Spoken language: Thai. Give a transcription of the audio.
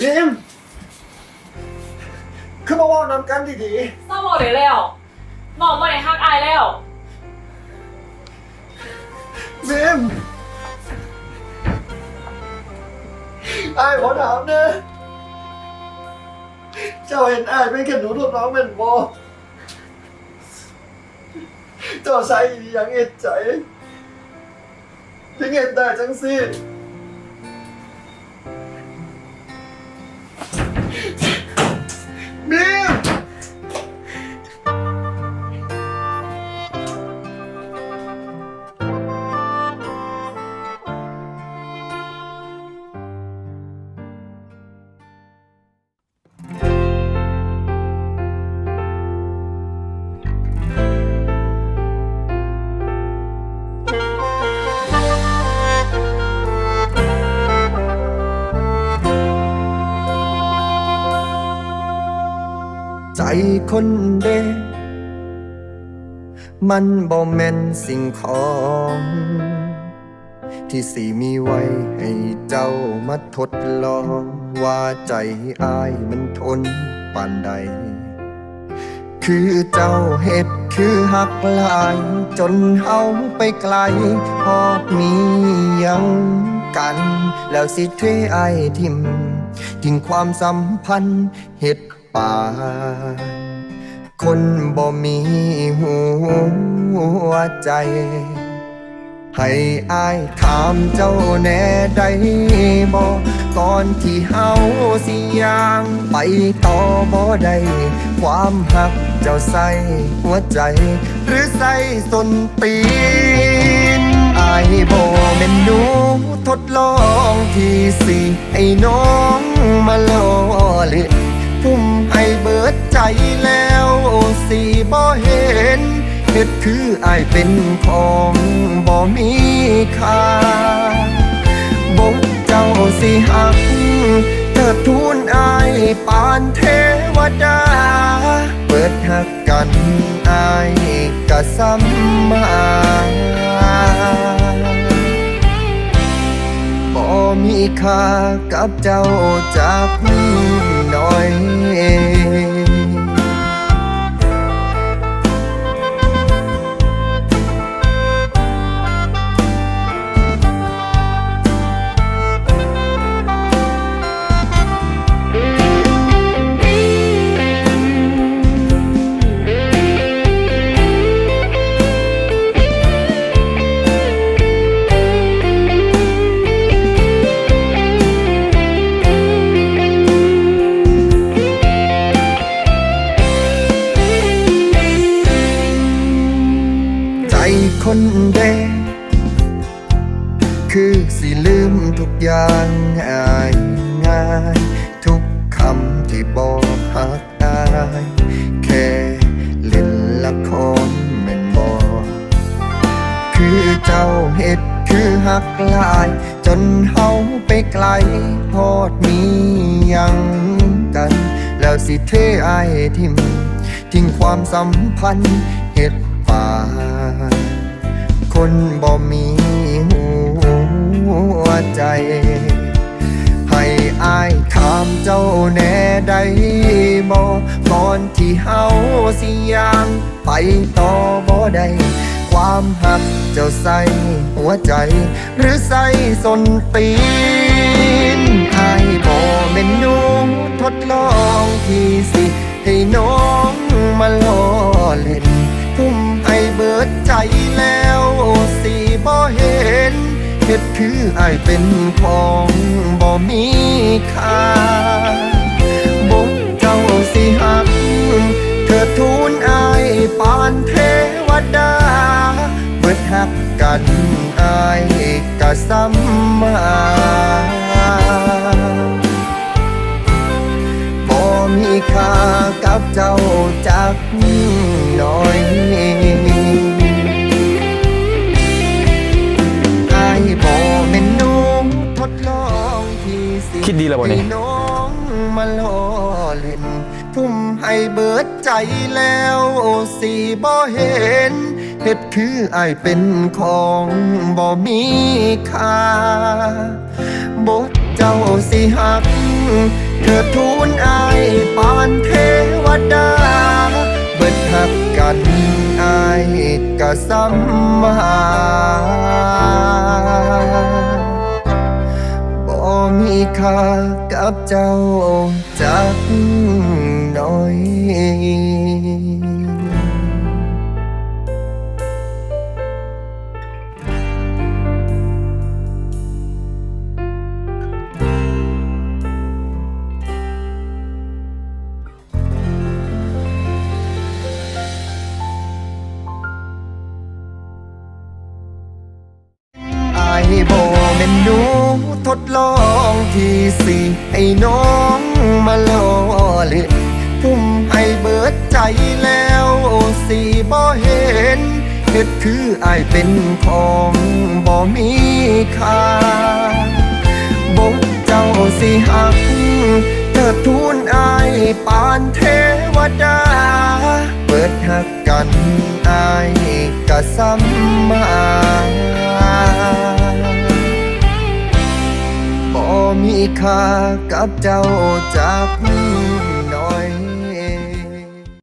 บีมคือมาเว่านำกันดีเศร้าบอกได้แล้วน้องบ่ได้ฮักอายแล้ว ๆบีมไอ้ายขอถามเนอะเจ้าเห็นไอ้ายเป็นแค่หนูทดน้องเป็นบอเจ้าใส่อหย่างเอ็ดใจถึงเอ็ดได้จังสิ คนเดมันบ่แม่นสิ่งของ ที่สิมีไว้ให้เจ้ามาทดลอง ว่าใจอายมันทนปานใด คือเจ้าเฮ็ดคือหักลาย จนเฮาไปไกลพอมียังกัน แล้วสิเทไอทิมทิ้งความสัมพันธ์เฮ็ด ป่านคนบ่มีหัวใจ ให้อายถามเจ้าแน่ได้บ่ก่อนที่เฮาสิย่างไปต่อบ่ได้ความหักเจ้าใส่หัวใจ หรือใส่สนตีนอายบ่แม่นหนูทดลองที่สิให้น้องมาล่อเล่น ทุ่มให้เบิดใจแล้วสิบ่เห็นเฮ็ดคืออายเป็นของบ่มีค่าบ่เจ้าสิหักเถิดทูนอายปานเทวดา เปิดหักกันอายกะซ้ำมาบ่มีค่ากับเจ้าจากห น่อง คือสิลืมทุกอย่างง่ายง่าย ทุกคำที่บอกหักอายแค่เล่นละครแม่นบอกคือเจ้าเฮ็ดคือหักลาย จนเฮาไปไกลพอดมียังกัน แล้วสิเทไอายทิมทิ้งความสัมพันธ์เฮ็ดป่า คนบ่มีหัวใจ ให้อายถามเจ้าแน่ได้บ่ก่อนที่เฮาสิยางไปต่อบ่ได้ความหักเจ้าใส่หัวใจ หรือใส่สนตีนอายบ่แม่นนูทดลองที่สิ ให้น้องมาล่อเล่นทุ่มให้เบิดใจแล้ว ฮ็ดคืออายเป็นของบ่มีค่าบ่เจ้าสิหัก เธอทูลอายปานเทวดา เบิดหักกันอายกะซ้ำมาบ่มีค่ากับเจ้าจากน่อย คิดดีแล้วบ่เนี่ให้น้องมาล่อเล่น ทุ่มให้เบิดใจแล้วสิบ่เห็นเฮ็ดคืออายเป็นของบ่มีค่าบทเจ้าสิหัก เธอทูลอายปานเทวดา เบิดหักกันอายกะซ้ำมา มีค่ากับเจ้าจักหน่อยอโบเมนูทดลอง ที่สิให้น้องมาล่อเลือนทุ่มให้เบิดใจแล้วสิบ่เห็นเฮ็ดคืออายเป็นของบ่มีค่าบอกเจ้าสิหักเธอทูลอายปานเทวดา เปิดหักกันอายกะซ้ำมา ค่ากับเจ้าจากนี้